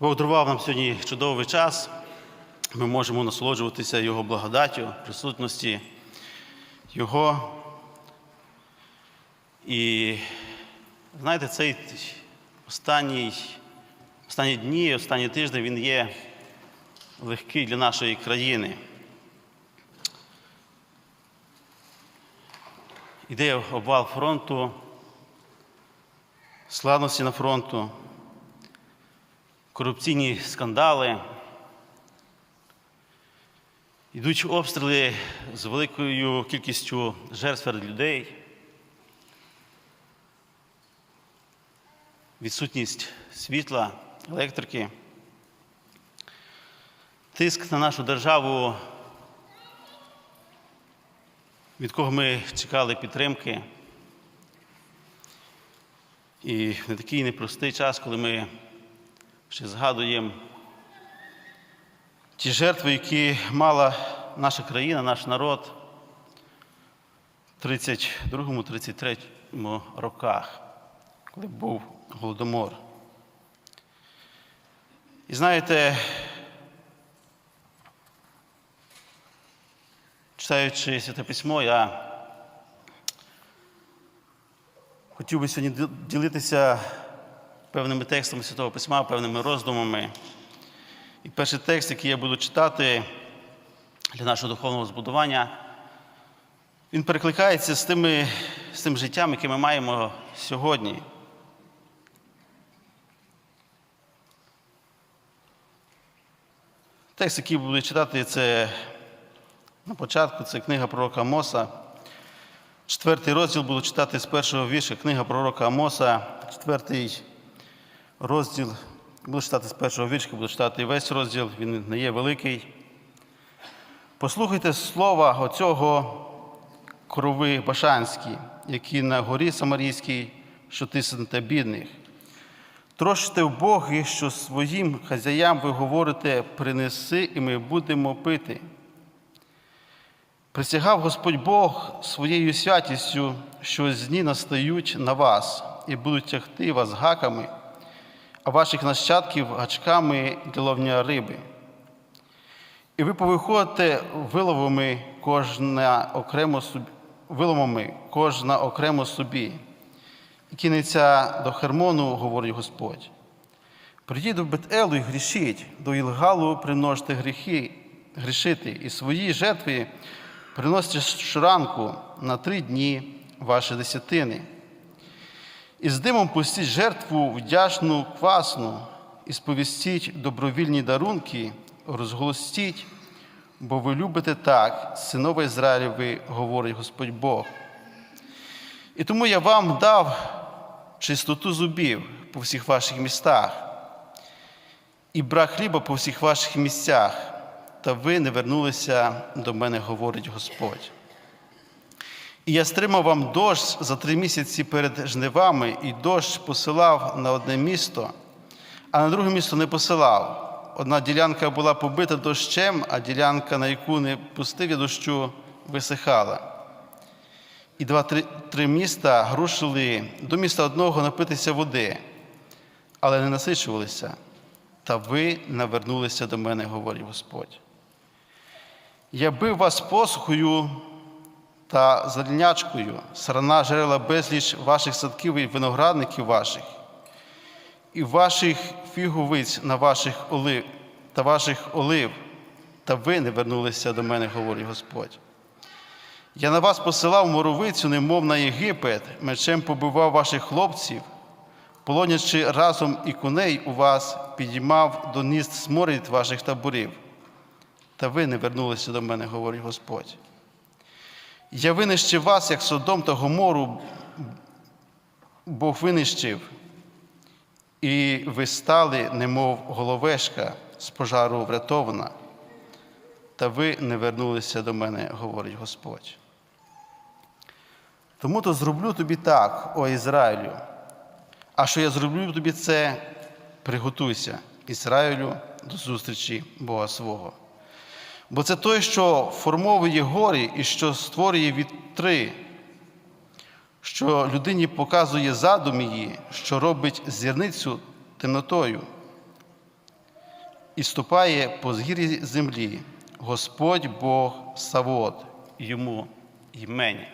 Бог дарував нам сьогодні чудовий час. Ми можемо насолоджуватися Його благодаттю, присутності Його. І знаєте, цей останній, останні дні, останній тиждень він є легкий для нашої країни. Іде обвал фронту, складності на фронту, корупційні скандали. Йдуть обстріли з великою кількістю жертв серед людей. Відсутність світла, електрики. Тиск на нашу державу, від кого ми чекали підтримки. І в такий непростий час, коли ми ще згадуємо ті жертви, які мала наша країна, наш народ в 32-33 роках, коли був голодомор. І знаєте, читаючи Святе Письмо, я хотів би сьогодні ділитися певними текстами Святого Письма, певними роздумами. І перший текст, який я буду читати для нашого духовного збудування, він перекликається з, тими, з тим життям, яке ми маємо сьогодні. Текст, який буду читати, це на початку, це книга пророка Амоса. Четвертий розділ буду читати з першого вірша, книга пророка Амоса, четвертий розділ. Буду читати з першого віршка, буду читати весь розділ, він не є великий. Послухайте слова оцього крови Башанські, які на горі Самарійській, що тиснете бідних. Троште в Боги, що своїм хазяям ви говорите, принеси, і ми будемо пити. Присягав Господь Бог своєю святістю, що з дні настають на вас і будуть тягти вас гаками, а ваших нащадків гачками для ловня риби. І ви повиходите виловами кожна окремо собі, виломами кожна окремо собі. І кинеться до Хермону, говорить Господь. Прийдіть до Бетелу і грішіть, до Ілгалу приносите гріхи, грішити, і свої жертви приносите щоранку на три дні ваші десятини. І з димом пустіть жертву вдячну квасну, і сповістіть добровільні дарунки, розголостіть, бо ви любите так, синове Ізраїлеві, говорить Господь Бог. І тому я вам дав чистоту зубів по всіх ваших містах, і брак хліба по всіх ваших місцях, та ви не вернулися до мене, говорить Господь. І я стримав вам дощ за три місяці перед жнивами, і дощ посилав на одне місто, а на друге місто не посилав. Одна ділянка була побита дощем, а ділянка, на яку не пустив я дощу, висихала. І два-три три міста грушили до міста одного напитися води, але не насичувалися. Та ви навернулися до мене, говорить Господь. Я бив вас посухою та зеленячкою, сарана жерела безліч ваших садків і виноградників ваших, і ваших фіговиць на ваших олив та ваших олив, та ви не вернулися до мене, говорить Господь. Я на вас посилав моровицю, немов на Єгипет, мечем побивав ваших хлопців, полонячи разом і коней у вас, підіймав до ніст сморід ваших таборів. Та ви не вернулися до мене, говорить Господь. Я винищив вас, як Содом та Гомору, Бог винищив, і ви стали, немов головешка з пожару врятована. Та ви не вернулися до мене, говорить Господь. Тому то зроблю тобі так, о Ізраїлю. А що я зроблю тобі це, приготуйся, Ізраїлю, до зустрічі Бога свого. Бо це той, що формовує горі і що створює вітри, що людині показує задум її, що робить зірницю темнотою, і ступає по згір'ї землі. Господь Бог Савод, йому імені.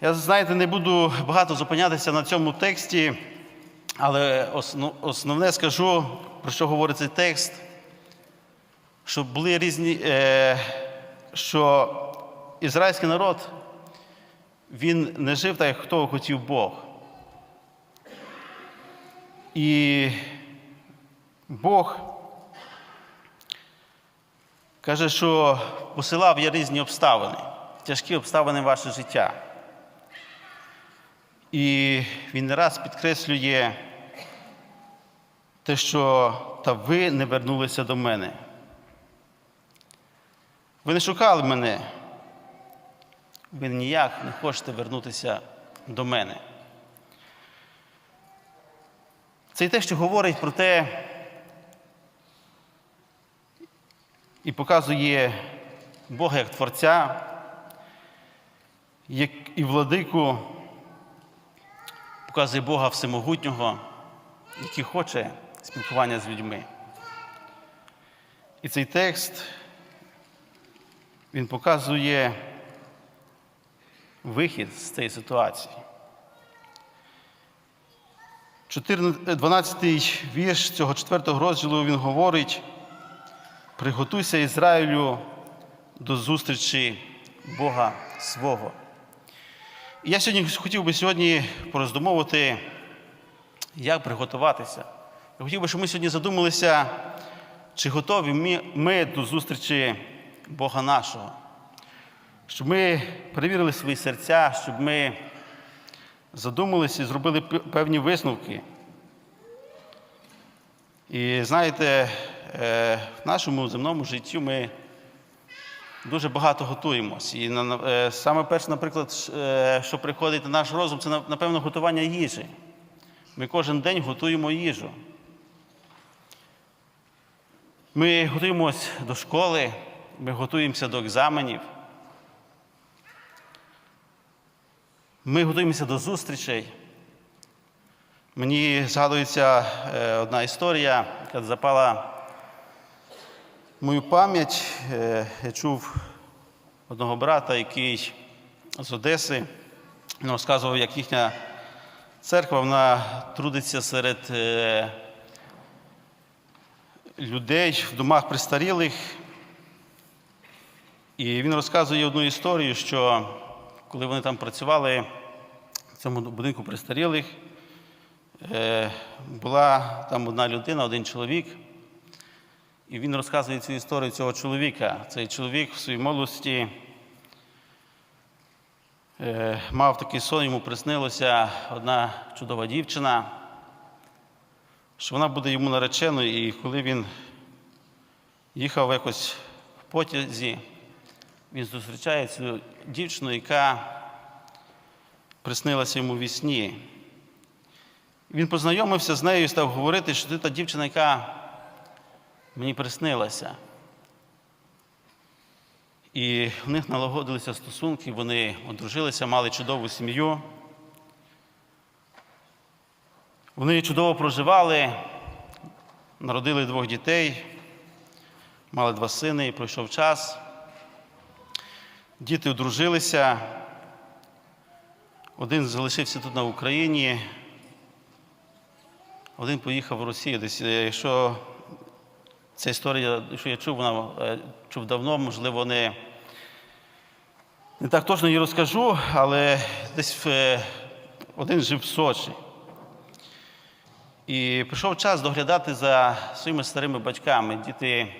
Я, знаєте, не буду багато зупинятися на цьому тексті, але основне скажу, про що говорить цей текст, що були різні, е, що ізраїльський народ, він не жив так, як того хотів Бог. І Бог каже, що посилав є різні обставини, тяжкі обставини ваше життя. І він не раз підкреслює те, що та ви не вернулися до мене. Ви не шукали мене. Ви ніяк не хочете вернутися до мене. Це і те, що говорить про те і показує Бога як Творця, як і владику, показує Бога Всемогутнього, який хоче спілкування з людьми. І цей текст він показує вихід з цієї ситуації. 12 й вірш цього 4 розділу він говорить: приготуйся Ізраїлю до зустрічі Бога свого. І я сьогодні хотів би сьогодні пороздумовувати, як приготуватися. Я хотів би, щоб ми сьогодні задумалися, чи готові ми до зустрічі Бога нашого, щоб ми перевірили свої серця, щоб ми задумалися і зробили певні висновки. І знаєте, е, в нашому земному житті ми дуже багато готуємось. І е, саме перше, наприклад, е, що приходить на наш розум, це напевно готування їжі. Ми кожен день готуємо їжу. Ми готуємось до школи, ми готуємося до екзаменів. Ми готуємося до зустрічей. Мені згадується е, одна історія, яка запала мою пам'ять. Е, Я чув одного брата, який з Одеси, він розказував, як їхня церква вона трудиться серед е, людей в домах престарілих. І він розказує одну історію, що коли вони там працювали в цьому будинку престарілих, е, була там одна людина, один чоловік, і він розказує цю історію цього чоловіка. Цей чоловік в своїй молодості е, мав такий сон, йому приснилося одна чудова дівчина, що вона буде йому нареченою, і коли він їхав якось в потязі, він зустрічає цю дівчину, яка приснилася йому в вісні. Він познайомився з нею і став говорити, що ти та дівчина, яка мені приснилася. І в них налагодилися стосунки, вони одружилися, мали чудову сім'ю. Вони чудово проживали, народили двох дітей, мали два сини, і пройшов час. Діти одружилися. Один залишився тут на Україні, один поїхав в Росію. Десь, е, якщо ця історія, що я чув, вона е, чув давно, можливо, не, не так точно її розкажу, але десь е, один жив в Сочі. І прийшов час доглядати за своїми старими батьками. Діти,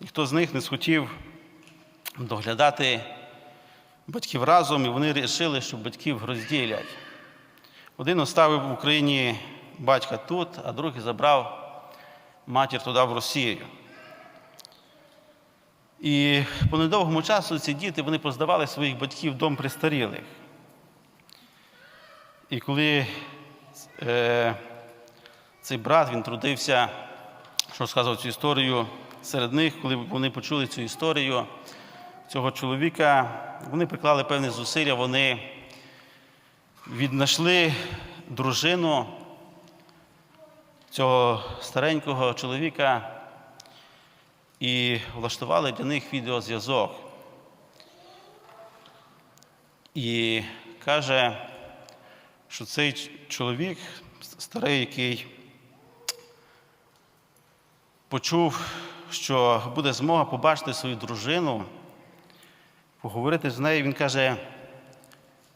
ніхто з них не схотів доглядати батьків разом, і вони вирішили, що батьків розділять. Один оставив в Україні батька тут, а другий забрав матір туди в Росію. І по недовгому часу ці діти вони поздавали своїх батьків в дом престарілих. І коли е, цей брат він трудився, що розказував цю історію серед них, коли вони почули цю історію цього чоловіка, вони приклали певні зусилля, вони віднайшли дружину цього старенького чоловіка і влаштували для них відеозв'язок. І каже, що цей чоловік, старий, який почув, що буде змога побачити свою дружину, поговорити з нею, він каже,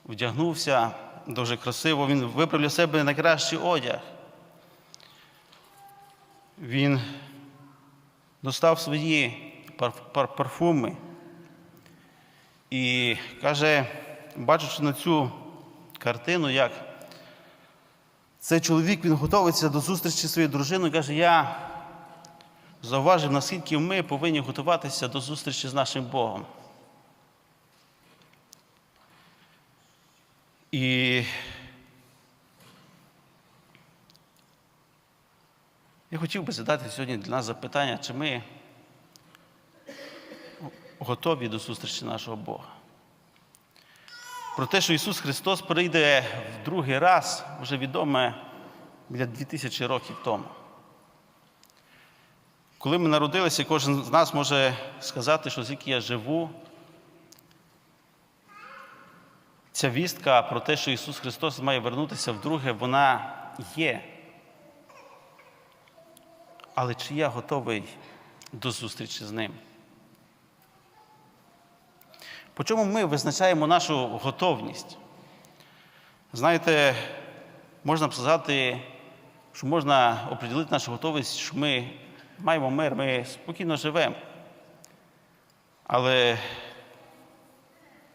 вдягнувся дуже красиво, він вибрав для себе найкращий одяг. Він достав свої пар- пар- парфуми і каже, бачачи на цю картину, як цей чоловік він готується до зустрічі зі своєю дружиною, каже, я зауважив, наскільки ми повинні готуватися до зустрічі з нашим Богом. І я хотів би задати сьогодні для нас запитання, чи ми готові до зустрічі нашого Бога. Про те, що Ісус Христос прийде в другий раз, вже відоме біля 2000 років тому. Коли ми народилися, кожен з нас може сказати, що звідки я живу. Ця вістка про те, що Ісус Христос має вернутися вдруге, вона є. Але чи я готовий до зустрічі з Ним? По чому ми визначаємо нашу готовність? Знаєте, можна б сказати, що можна оприділити нашу готовність, що ми маємо мир, ми спокійно живемо. Але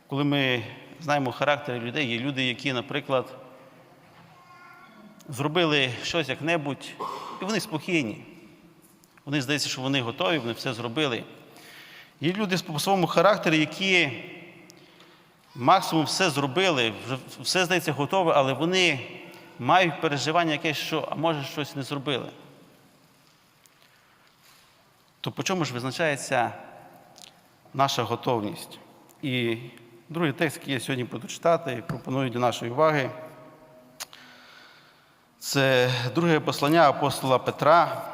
коли ми знаємо характери людей, є люди, які, наприклад, зробили щось як-небудь, і вони спокійні. Вони здається, що вони готові, вони все зробили. Є люди по своєму характері, які максимум все зробили, все здається готове, але вони мають переживання якесь, що, а може щось не зробили. То по чому ж визначається наша готовність? І другий текст, який я сьогодні буду читати, пропоную для нашої уваги. Це друге послання апостола Петра.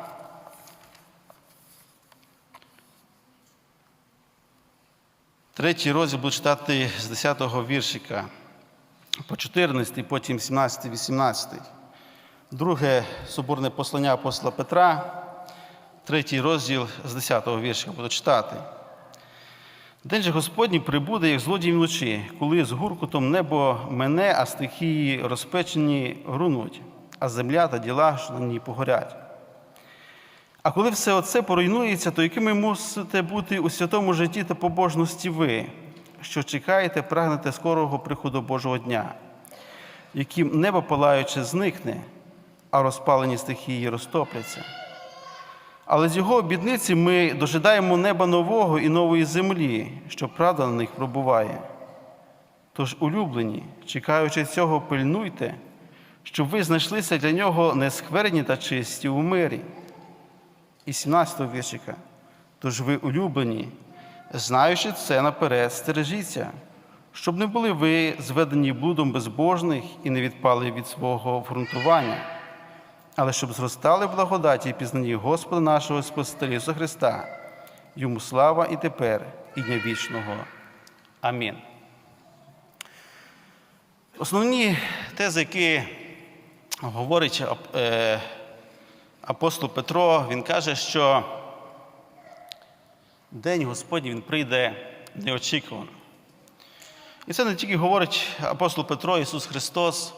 Третій розділ буду читати з 10-го віршика по 14, потім 17, 18. Друге соборне послання апостола Петра, третій розділ з 10-го віршика буду читати. День же Господній прибуде, як злодій вночі, коли з гуркутом небо мене, а стихії розпечені грунуть, а земля та діла, що на ній погорять. А коли все оце поруйнується, то якими мусите бути у святому житті та побожності ви, що чекаєте, прагнете скорого приходу Божого дня, яким небо палаюче зникне, а розпалені стихії розтопляться. Але з його обідниці ми дожидаємо неба нового і нової землі, що правда на них пробуває. Тож, улюблені, чекаючи цього, пильнуйте, щоб ви знайшлися для нього нескверні та чисті у мирі. І 17 віршика. Тож ви улюблені, знаючи це наперед, стережіться, щоб не були ви зведені блудом безбожних і не відпали від свого фронтування, але щоб зростали в благодаті і пізнанні Господа нашого Спасителя Ісуса Христа, йому слава і тепер, і дня вічного. Амінь. Основні тези, які говорить апостол Петро, він каже, що День Господній він прийде неочікувано. І це не тільки говорить апостол Петро, Ісус Христос.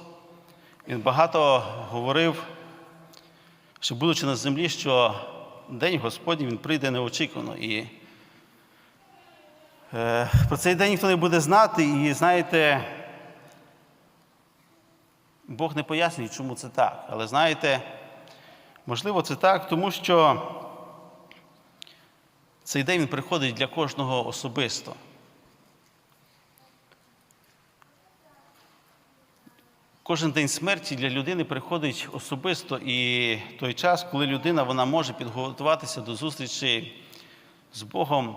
Він багато говорив, що будучи на землі, що День Господній він прийде неочікувано. І е, про цей день ніхто не буде знати, і знаєте, Бог не пояснює, чому це так. Але знаєте, можливо, це так, тому що цей день він приходить для кожного особисто. Кожен день смерті для людини приходить особисто і той час, коли людина вона може підготуватися до зустрічі з Богом,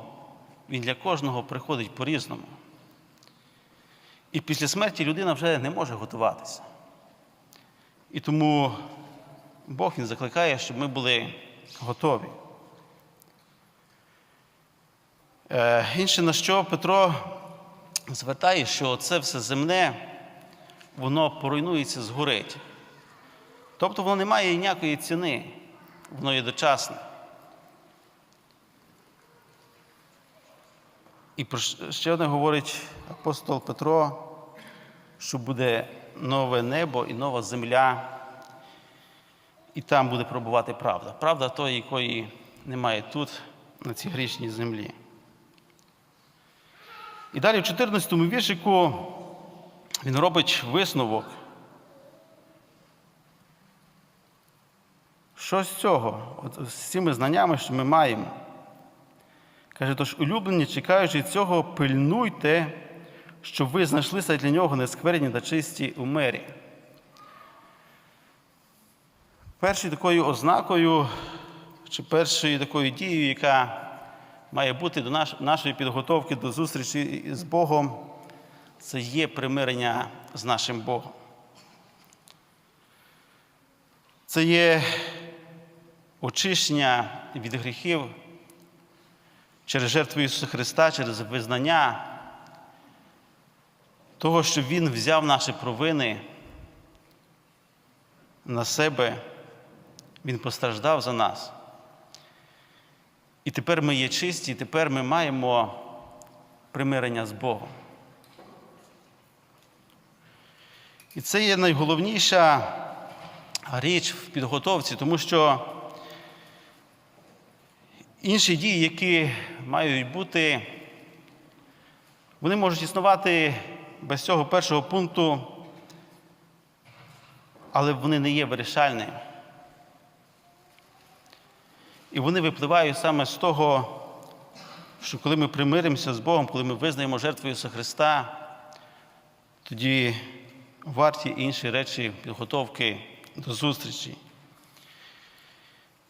він для кожного приходить по-різному. І після смерті людина вже не може готуватися. І тому Бог Він закликає, щоб ми були готові. Е, Інше на що Петро звертає, що це все земне, воно поруйнується, згорить. Тобто воно не має ніякої ціни, воно є дочасне. І про ще одне говорить апостол Петро, що буде нове небо і нова земля, і там буде пробувати правда. Правда тої, якої немає тут, на цій грішній землі. І далі в 14 віршику він робить висновок. Що з цього? От з цими знаннями, що ми маємо. Каже, тож, улюблені, чекаючи цього, пильнуйте, щоб ви знайшлися для нього нескверні та чисті у мирі. Першою такою ознакою, чи першою такою дією, яка має бути до нашої підготовки до зустрічі з Богом, це є примирення з нашим Богом. Це є очищення від гріхів через жертву Ісуса Христа, через визнання того, що Він взяв наші провини на себе, Він постраждав за нас. І тепер ми є чисті, і тепер ми маємо примирення з Богом. І це є найголовніша річ в підготовці, тому що інші дії, які мають бути, вони можуть існувати без цього першого пункту, але вони не є вирішальними. І вони випливають саме з того, що коли ми примиримося з Богом, коли ми визнаємо жертву Ісуса Христа, тоді варті інші речі підготовки до зустрічі.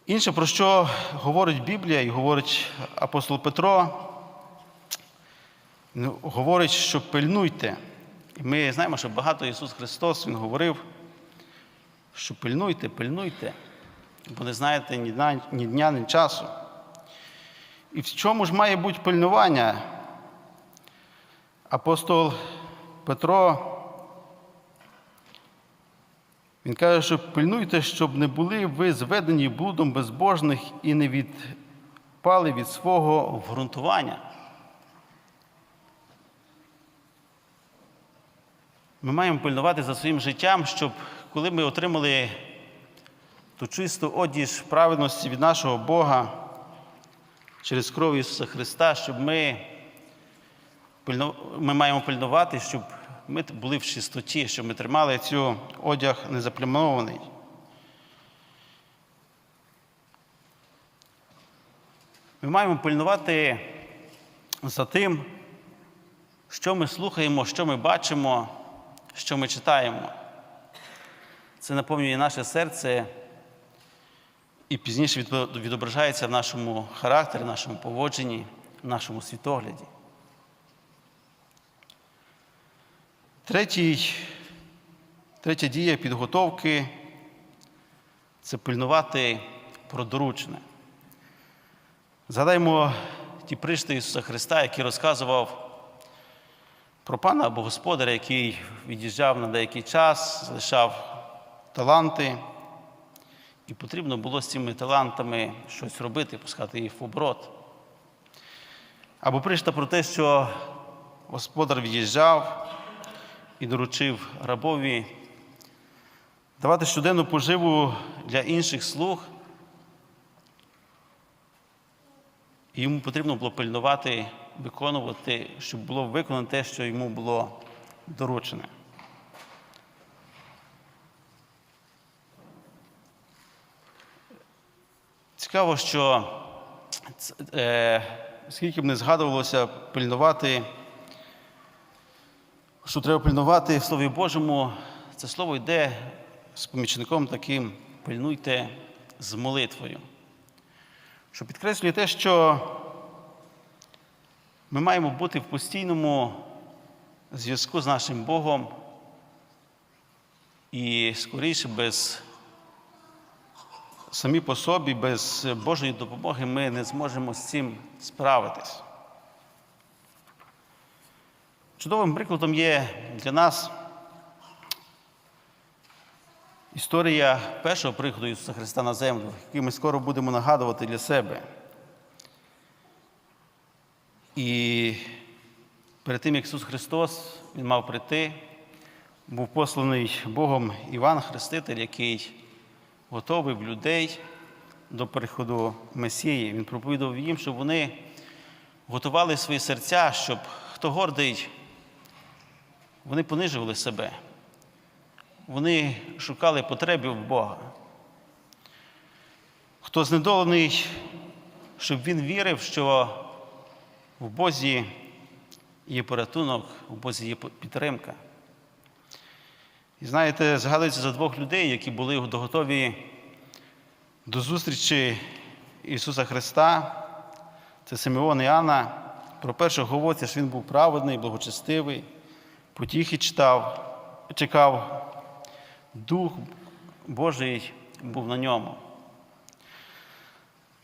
Інше, про що говорить Біблія і говорить апостол Петро, ну, говорить, що пильнуйте. І ми знаємо, що багато Ісус Христос Він говорив, що пильнуйте, пильнуйте, бо не знаєте ні дня, ні дня, ні часу. І в чому ж має бути пильнування? Апостол Петро він каже, що пильнуйте, щоб не були ви зведені блудом безбожних і не відпали від свого вґрунтування. Ми маємо пильнувати за своїм життям, щоб коли ми отримали ту чисту одіж праведності від нашого Бога через кров Ісуса Христа, щоб ми, ми маємо пильнувати, щоб ми були в чистоті, щоб ми тримали цю одяг незаплямований. Ми маємо пильнувати за тим, що ми слухаємо, що ми бачимо, що ми читаємо. Це наповнює наше серце і пізніше відображається в нашому характері, в нашому поводженні, в нашому світогляді. Третій, третя дія підготовки це пильнувати про доручне. Згадаймо ті пришти Ісуса Христа, який розказував про пана або господаря, який від'їжджав на деякий час, залишав таланти, і потрібно було з цими талантами щось робити, пускати їх в оборот. Або пришта про те, що господар від'їжджав і доручив рабові давати щоденну поживу для інших слуг. І йому потрібно було пильнувати, виконувати, щоб було виконано те, що йому було доручене. Цікаво, що е, скільки б не згадувалося пильнувати, що треба пильнувати в Слові Божому, це слово йде з помічником таким пильнуйте з молитвою. Що підкреслює те, що ми маємо бути в постійному зв'язку з нашим Богом і скоріше без самі по собі, без Божої допомоги, ми не зможемо з цим справитись. Чудовим прикладом є для нас історія першого приходу Ісуса Христа на землю, який ми скоро будемо нагадувати для себе. І перед тим, як Ісус Христос Він мав прийти, був посланий Богом Іван Хреститель, який готовий людей до приходу Месії. Він проповідував їм, щоб вони готували свої серця, щоб хто гордий, вони понижували себе. Вони шукали потреби в Бога. Хто знедолений, щоб він вірив, що в Бозі є порятунок, в Бозі є підтримка. І знаєте, згадується за двох людей, які були готові до зустрічі Ісуса Христа. Це Симеон і Анна. Про першого говориться, що він був праведний, благочестивий, потіхи читав, чекав, Дух Божий був на ньому.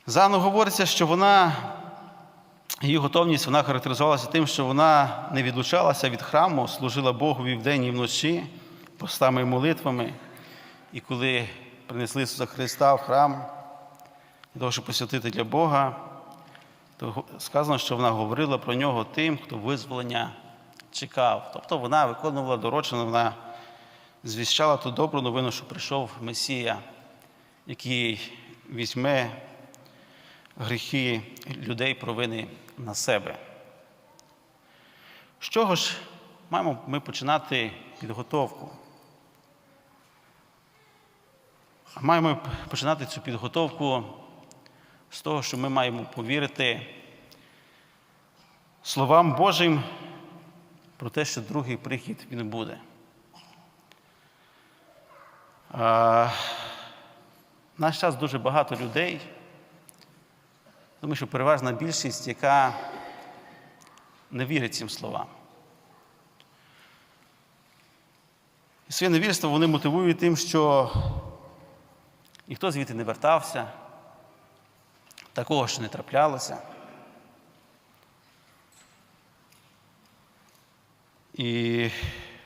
За Анну говориться, що вона, її готовність вона характеризувалася тим, що вона не відлучалася від храму, служила Богові вдень і вночі, постами і молитвами. І коли принесли Ісуса Христа в храм, для того, щоб посвятити для Бога, то сказано, що вона говорила про нього тим, хто визволення чекав. Тобто вона виконувала доручення, вона звіщала ту добру новину, що прийшов Месія, який візьме гріхи людей провини на себе. З чого ж маємо ми починати підготовку? А Маємо починати цю підготовку з того, що ми маємо повірити словам Божим про те, що другий прихід він буде. А, наш час дуже багато людей, тому що переважна більшість, яка не вірить цим словам. І своє невірство вони мотивують тим, що ніхто звідти не вертався, такого ще не траплялося. І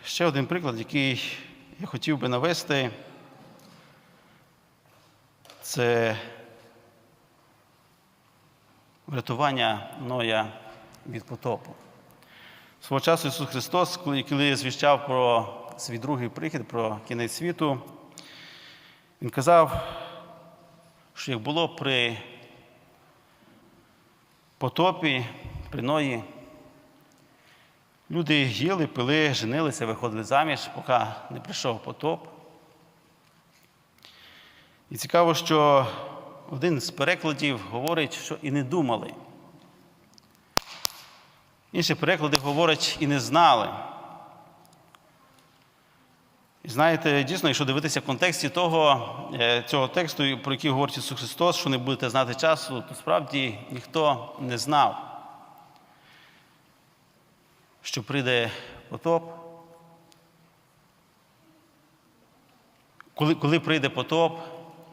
ще один приклад, який я хотів би навести, це врятування Ноя від потопу. Свого часу Ісус Христос, коли звіщав про свій другий прихід, про кінець світу, Він казав, що як було при потопі, при Ної, люди їли, пили, женилися, виходили заміж, поки не прийшов потоп. І цікаво, що один з перекладів говорить, що і не думали. Інші переклади говорять і не знали. І знаєте, дійсно, якщо дивитися в контексті того, е, цього тексту, про який говорить Ісус Христос, що не будете знати часу, то справді ніхто не знав, що прийде потоп. Коли, коли прийде потоп,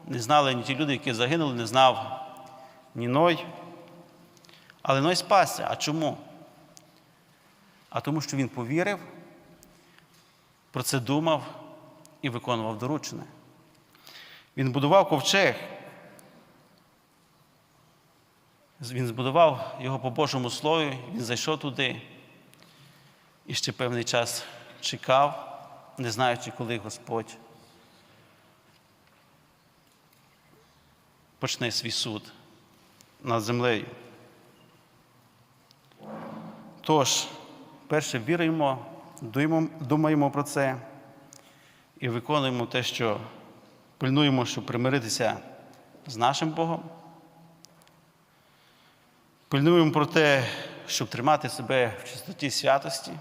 не знали ні ті люди, які загинули, не знав ні Ной. Але Ной спасся. А чому? А тому, що він повірив, про це думав і виконував доручене. Він будував ковчег. Він збудував його по Божому Слові, він зайшов туди і ще певний час чекав, не знаючи, коли Господь почне свій суд над землею. Тож, перше віруємо, думаємо про це і виконуємо те, що пильнуємо, щоб примиритися з нашим Богом. Пильнуємо про те, щоб тримати себе в чистоті святості.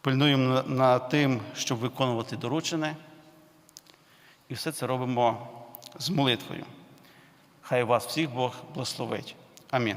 Пильнуємо над тим, щоб виконувати доручене. І все це робимо з молитвою. Хай вас всіх Бог благословить. Амінь.